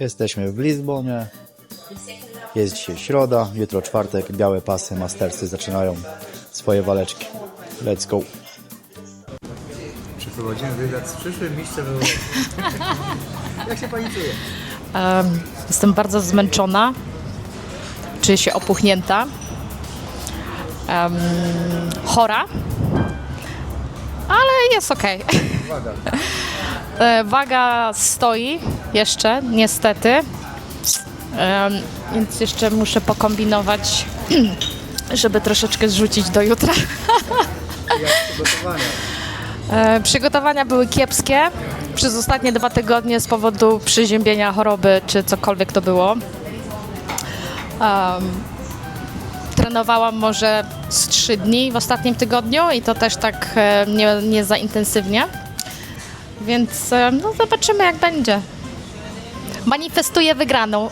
Jesteśmy w Lizbonie. Jest dzisiaj środa, jutro czwartek. Białe pasy mastersy zaczynają swoje waleczki. Let's go. Przeprowadzimy wywiad z przyszłym mistrzem Europy. Jak się pani czuje? Em, Jestem bardzo zmęczona. Czuję się opuchnięta. Em, chora. Ale jest ok. Uwaga. Waga stoi jeszcze, niestety. Więc jeszcze muszę pokombinować, żeby troszeczkę zrzucić do jutra. Przygotowania? E, Przygotowania były kiepskie przez ostatnie dwa tygodnie z powodu przeziębienia choroby, czy cokolwiek to było. Em, trenowałam może z trzy dni w ostatnim tygodniu i to też tak e, nie, nie za intensywnie. Więc e, no, zobaczymy jak będzie. Manifestuję wygraną.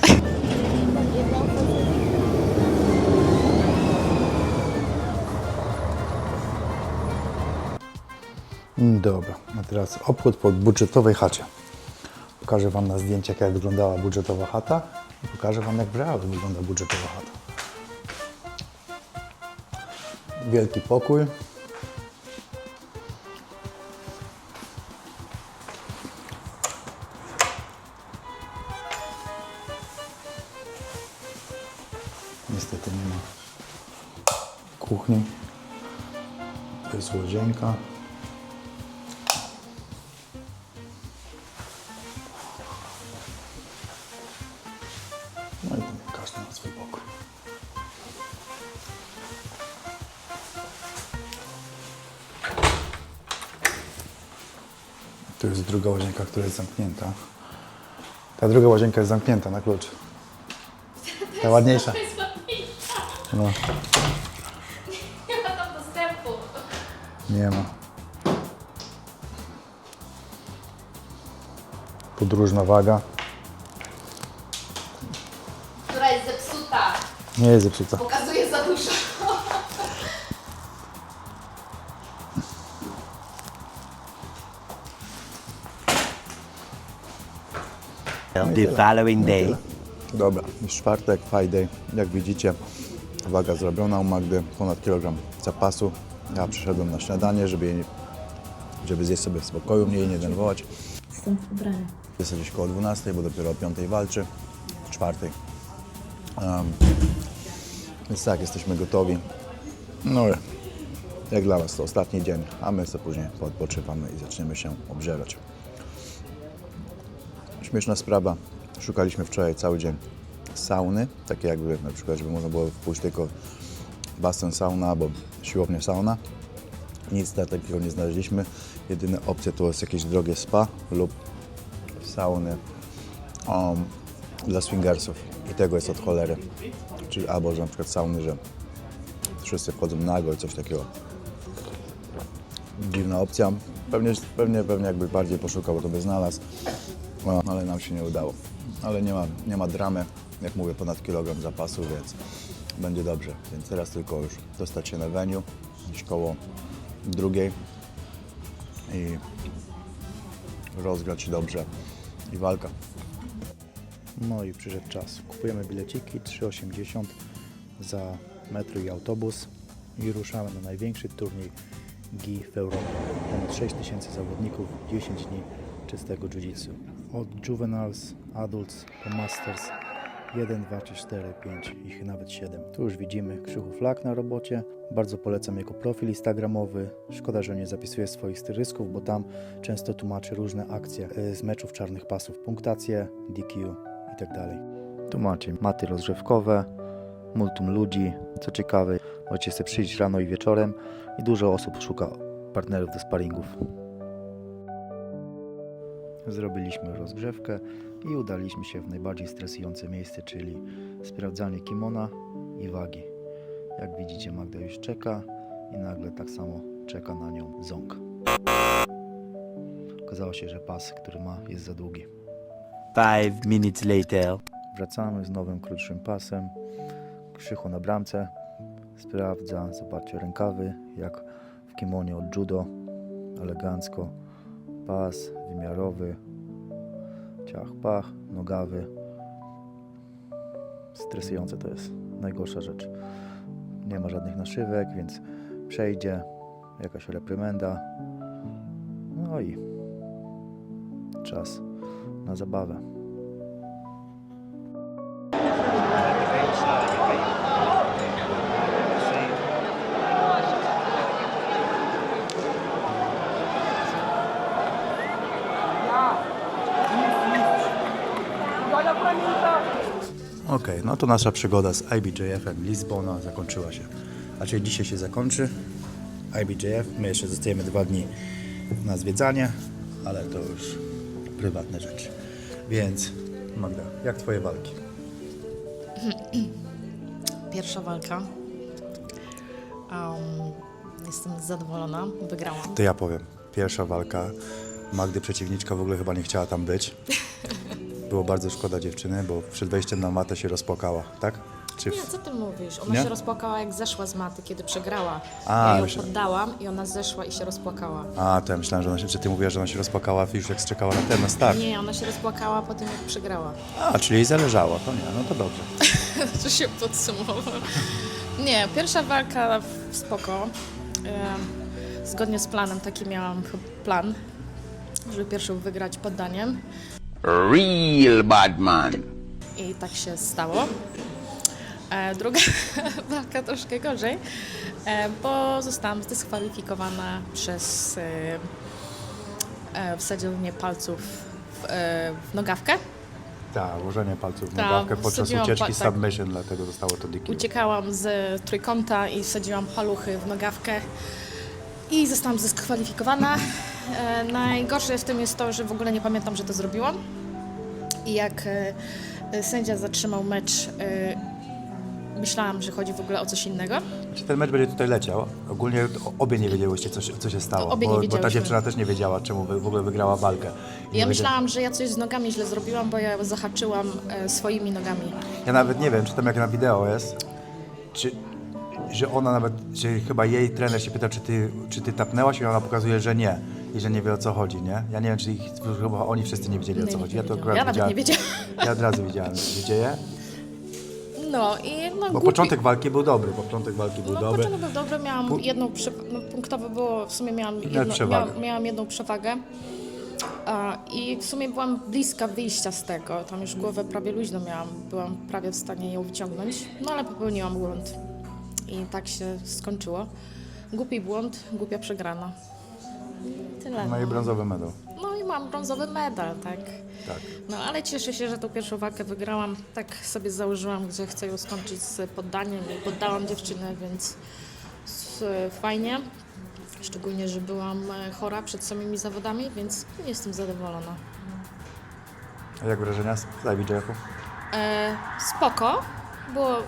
Dobra, a teraz obchód po budżetowej chacie. Pokażę Wam na zdjęciach, jak wyglądała budżetowa chata i pokażę Wam, jak w realu wygląda budżetowa chata. Wielki pokój. Jest łazienka. No i tam każdy ma swój pokój. Tu jest druga łazienka, która jest zamknięta. Ta druga łazienka jest zamknięta na klucz. Ta ładniejsza. No, nie ma. Podróżna waga. Która jest zepsuta. Nie jest zepsuta. Pokazuje za dużo. The following day. Dobra, jest czwartek, Friday. Jak widzicie, waga zrobiona u Magdy, ponad kilogram zapasu. Ja przyszedłem na śniadanie, żeby, jej, żeby zjeść sobie w spokoju, mnie jej nie denerwować. Jestem w ubraniu. Jest gdzieś koło 12, bo dopiero o 5 walczy, czwartej. Um, więc tak, jesteśmy gotowi. No jak dla Was to ostatni dzień, a my sobie później odpoczywamy i zaczniemy się obżerać. Śmieszna sprawa. Szukaliśmy wczoraj cały dzień sauny, takie jakby na przykład, żeby można było pójść tylko basen sauna albo siłownia sauna. Nic takiego nie znaleźliśmy. Jedyne opcje to jest jakieś drogie spa lub sauny um, dla swingersów. I tego jest od cholery. Czyli albo że na przykład sauny, że wszyscy wchodzą nago i coś takiego. Dziwna opcja. Pewnie, pewnie, pewnie jakby bardziej poszukał, to by znalazł. No, ale nam się nie udało. Ale nie ma, nie ma dramy, jak mówię, ponad kilogram zapasu, więc będzie dobrze. Więc teraz tylko już dostać się na venue, gdzieś koło drugiej i rozgrać się dobrze i walka. No i przyszedł czas. Kupujemy bileciki 3,80 za metro i autobus i ruszamy na największy turniej GI w Europie. Ponad 6 tysięcy zawodników, 10 dni czystego jiu-jitsu. Od juveniles, adults po masters 1, 2, 3, 4, 5, ich nawet 7. Tu już widzimy Krzychu Flak na robocie. Bardzo polecam jego profil instagramowy. Szkoda, że nie zapisuje swoich styrysków, bo tam często tłumaczy różne akcje e, z meczów czarnych pasów, punktacje, DQ i tak macie maty rozgrzewkowe, multum ludzi. Co ciekawe, możecie sobie przyjść rano i wieczorem i dużo osób szuka partnerów do sparingów. Zrobiliśmy rozgrzewkę i udaliśmy się w najbardziej stresujące miejsce, czyli sprawdzanie kimona i wagi. Jak widzicie, Magda już czeka i nagle tak samo czeka na nią ząg. Okazało się, że pas, który ma, jest za długi. Five minutes later. Wracamy z nowym, krótszym pasem. Krzychu na bramce. Sprawdza, zobaczcie, rękawy, jak w kimonie od judo. Elegancko. Pas wymiarowy. Ciach, pach, nogawy. Stresujące to jest najgorsza rzecz. Nie ma żadnych naszywek, więc przejdzie jakaś reprymenda. No i czas na zabawę. Okej, no to nasza przygoda z IBJF-em Lizbona zakończyła się. Znaczy dzisiaj się zakończy IBJF. My jeszcze zostajemy dwa dni na zwiedzanie, ale to już prywatne rzeczy. Więc Magda, jak twoje walki? Pierwsza walka. Um, jestem zadowolona, wygrałam. To ja powiem. Pierwsza walka. Magdy przeciwniczka w ogóle chyba nie chciała tam być. Było bardzo szkoda dziewczyny, bo przed wejściem na matę się rozpłakała, tak? Czy Nie, co ty mówisz? Ona Nie? się rozpłakała jak zeszła z maty, kiedy przegrała. A, ja ją myślę- poddałam i ona zeszła i się rozpłakała. A, to ja myślałem, że, ona się, że ty mówiłaś, że ona się rozpłakała już jak czekała na ten, na start. Nie, ona się rozpłakała po tym, jak przegrała. A, czyli jej zależało, to nie, no to dobrze. To się podsumowało. Nie, pierwsza walka w- spoko. Em, Zgodnie z planem, taki miałam ch- plan, żeby pierwszą wygrać poddaniem Real bad man. i tak się stało. E, druga walka troszkę gorzej, e, bo zostałam zdyskwalifikowana przez e, e, wsadzenie palców w, e, w nogawkę. Tak, włożenie palców w Tak, nogawkę podczas wsadziłam ucieczki pa- tak. submission, dlatego zostało to DQ. Uciekałam z trójkąta i wsadziłam paluchy w nogawkę i zostałam zdyskwalifikowana. E, najgorsze w tym jest to, że w ogóle nie pamiętam, że to zrobiłam. I jak e, sędzia zatrzymał mecz, e, myślałam, że chodzi w ogóle o coś innego. Czy ten mecz będzie tutaj leciał? Ogólnie obie nie wiedziałyście, co, się- co się stało, Obie nie bo, bo ta dziewczyna też nie wiedziała, czemu w ogóle wygrała walkę. Ja myślałam, że ja coś z nogami źle zrobiłam, bo ja zahaczyłam e, swoimi nogami. Ja nawet nie wiem, czy tam jak na wideo jest, czy, że ona nawet, że chyba jej trener się pyta, czy ty, czy ty tapnęłaś i ona pokazuje, że nie. I że nie wie o co chodzi, nie? Ja nie wiem, czy ich, chyba oni wszyscy nie wiedzieli o co chodzi. Ja to akurat Ja nawet nie wiedziałam. Ja od razu widziałem, co się dzieje. No i no Bo głupi- początek walki był dobry, początek walki był No dobry. początek był dobry, miałam Pu- jedną prze... no, punktowe było, w sumie miałam, jedno, przewagę. miałam, miałam jedną przewagę. A, I w sumie byłam bliska wyjścia z tego, tam już głowę prawie luźno miałam, byłam prawie w stanie ją wyciągnąć, no ale popełniłam błąd. I tak się skończyło. Głupi błąd, głupia przegrana. Tyle. No i brązowy medal. No i mam brązowy medal, tak. Tak. No ale cieszę się, że tą pierwszą walkę wygrałam. Tak sobie założyłam, że chcę ją skończyć z poddaniem i poddałam dziewczynę, więc fajnie. Szczególnie, że byłam e, chora przed samymi zawodami, więc jestem zadowolona. A jak wrażenia z z IBJF-u? E, spoko. Było e,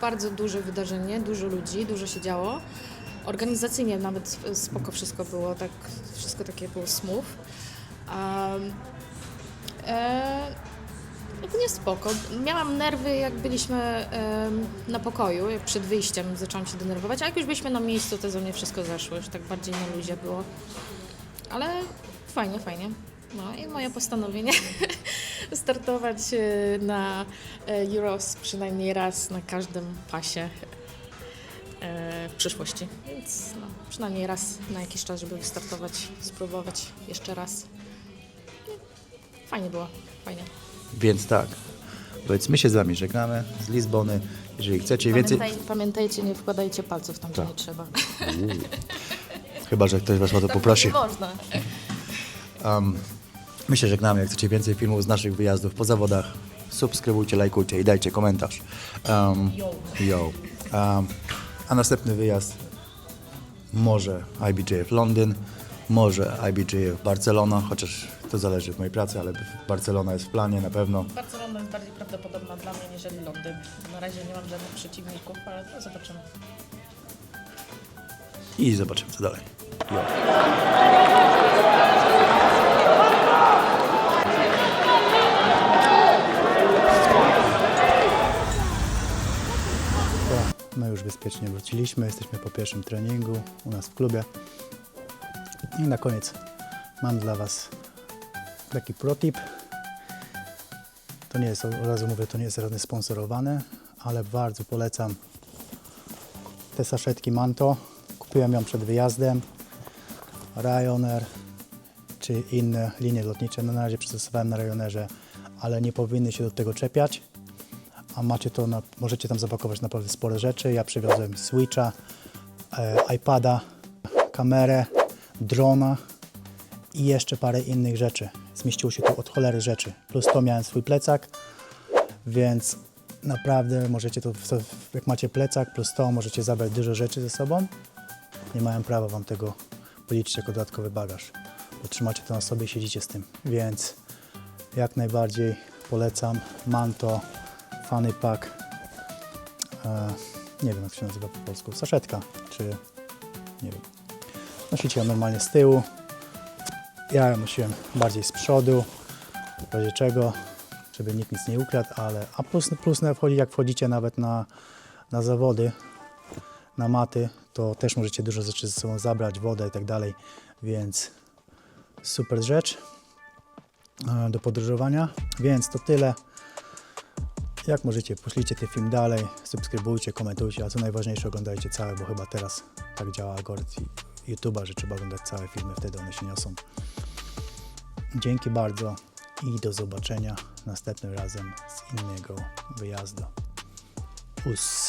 bardzo duże wydarzenie, dużo ludzi, dużo się działo. Organizacyjnie nawet e, spoko wszystko było, tak, wszystko takie było smooth. Um, e, ogólnie spoko. Miałam nerwy, jak byliśmy em, na pokoju, jak przed wyjściem zaczęłam się denerwować, a jak już byliśmy na miejscu, to ze mnie wszystko zeszło, już tak bardziej na luzie było. Ale fajnie, fajnie. No i moje postanowienie startować e, na e, Euros przynajmniej raz na każdym pasie e, w przyszłości. Więc no, przynajmniej raz na jakiś czas, żeby wystartować, spróbować jeszcze raz. Fajnie było, fajnie. Więc tak. Więc my się z wami żegnamy z Lizbony. Jeżeli chcecie więcej. Pamiętaj, pamiętajcie, nie wkładajcie palców tam, gdzie Tak. nie trzeba. Chyba, że ktoś was o to poprosi. Nie można. My się żegnamy. Jak chcecie więcej filmów z naszych wyjazdów po zawodach, subskrybujcie, lajkujcie i dajcie komentarz. Um, yo. Um, a następny wyjazd może IBJF Londyn, może IBJF Barcelona, chociaż to zależy od mojej pracy, ale Barcelona jest w planie na pewno. Barcelona jest bardziej prawdopodobna dla mnie niż Londyn. Na razie nie mam żadnych przeciwników, ale to zobaczymy. I zobaczymy co dalej. Yo. Już bezpiecznie wróciliśmy, jesteśmy po pierwszym treningu u nas w klubie. I na koniec mam dla Was taki protip. To nie jest, od razu mówię, to nie jest żadne sponsorowane, ale bardzo polecam te saszetki Manto. Kupiłem ją przed wyjazdem. Ryanair czy inne linie lotnicze. No na razie przetestowałem na Ryanerze, ale nie powinny się do tego czepiać. A macie to, na, możecie tam zapakować naprawdę spore rzeczy. Ja przywiozłem Switcha, e, iPada, kamerę, drona i jeszcze parę innych rzeczy. Zmieściło się tu od cholery rzeczy. Plus to miałem swój plecak, więc naprawdę możecie to, jak macie plecak plus to, możecie zabrać dużo rzeczy ze sobą. Nie mają prawa Wam tego policzyć jako dodatkowy bagaż, bo trzymacie to na sobie i siedzicie z tym. Więc jak najbardziej polecam Manto, Funny Pack, e, nie wiem jak się nazywa po polsku, saszetka, czy nie wiem. Nosicie ją normalnie z tyłu, ja ją nosiłem bardziej z przodu, w razie czego, żeby nikt nic nie ukradł, ale a plus, plus wchodzi, jak wchodzicie nawet na, na zawody, na maty, to też możecie dużo rzeczy ze sobą zabrać, wodę i tak dalej, więc super rzecz e, do podróżowania, więc to tyle. Jak możecie, poślijcie ten film dalej, subskrybujcie, komentujcie, a co najważniejsze oglądajcie całe, bo chyba teraz tak działa algorytm YouTube'a, że trzeba oglądać całe filmy, wtedy one się niosą. Dzięki bardzo i do zobaczenia następnym razem z innego wyjazdu. Us.